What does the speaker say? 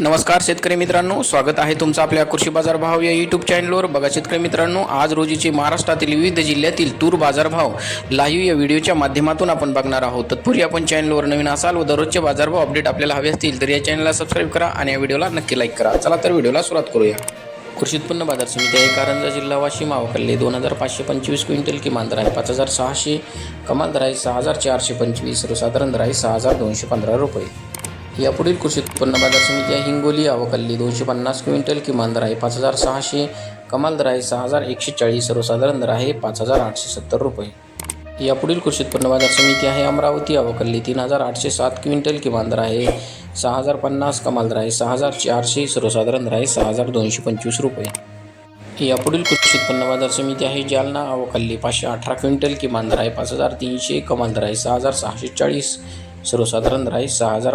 नमस्कार शेतकरी मित्रांनो स्वागत आहे तुमचं आपल्या कृषी बाजार भाव या यूट्यूब चॅनलवर बघा शेतकरी मित्रांनो आज रोजीचे महाराष्ट्रातील विविध जिल्ह्यातील तूर बाजारभाव लाईव्ह या व्हिडिओच्या माध्यमातून आपण बघणार आहोत. तत्पूर्वी आपण चॅनलवर नवीन असाल व दररोजचे बाजारभाव अपडेट आपल्याला हवे असतील तर या चॅनलला सबस्क्राईब करा आणि या व्हिडिओला नक्की लाईक करा. चला तर व्हिडिओला सुरुवात करूया. कृषी उत्पन्न बाजार समिती आहे कारंजा जिल्हा वाशिम आवकल्ले दोन हजार पाचशे पंचवीस क्विंटल किमान दर आहे पाच हजार सहाशे कमाल दर आहे सहा हजार चारशे पंचवीस सर्वसाधारण दर आहे सहा हजार दोनशे पंधरा रुपये. यापुढील कृषी उत्पन्न बाजार समिती आहे. हिंगोली अवकल्ली दोनशे पन्नास क्विंटल किमान दर आहे पाच हजार सहाशे कमाल दर आहे सहा हजार एकशे चाळीस सर्वसाधारण दर आहे पाच हजार आठशे सत्तर रुपये. यापुढील कृषी उत्पन्न बाजार समिती आहे. अमरावती अवकल्ली तीन हजार आठशे सात क्विंटल किमान दर आहे सहा हजार पन्नास कमाल दर आहे सहा हजार चारशे सर्वसाधारण दर आहे सहा हजार दोनशे पंचवीस रुपये. यापुढील कृषी उत्पन्न बाजार समिती आहे. जालना अवकल्ली पाचशे अठरा क्विंटल किमान दर आहे पाच हजार तीनशे कमाल दर आहे सहा हजार सहाशे चाळीस सर्वसाधारण दर आहे सहा हजार